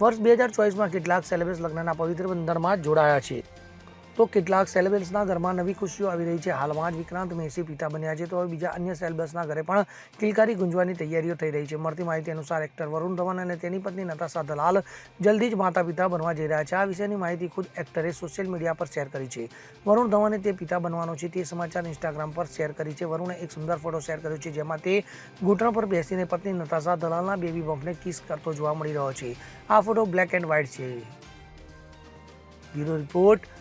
વર્ષ બે હજાર ચોવીસમાં કેટલાક સેલિબ્રેટ્સ લગ્નના પવિત્ર બંધનમાં જોડાયા છે. તો કેટલાક સેલેબ્સના ઘરમાં નવી ખુશીઓ આવી રહી છે. હાલમાં જ વિક્રાંત મેસી પિતા બન્યા છે, તો હવે બીજા અન્ય સેલેબ્સના ઘરે પણ કિલકારી ગુંજવાની તૈયારીઓ થઈ રહી છે. મળતી માહિતી અનુસાર એક્ટર વરુણ ધવન અને તેની પત્ની નતાશા દલાલ જલ્દી જ માતા પિતા બનવા જઈ રહ્યા છે. આ વિશેની માહિતી ખુદ એક્ટરે સોશિયલ મીડિયા પર શેર કરી છે. વરુણ ધવને તે પિતા બનવાનો છે, તે સમાચાર ઇન્સ્ટાગ્રામ પર શેર કરી છે. વરુણે એક સુંદર ફોટો શેર કર્યો છે, જેમાં તે ઘૂંટણ પર બેસીને પત્ની નતાશા દલાલના બેબી બમ્પને કિસ કરતો જોવા મળી રહ્યો છે. આ ફોટો બ્લેક એન્ડ વ્હાઇટ છે. Bureau report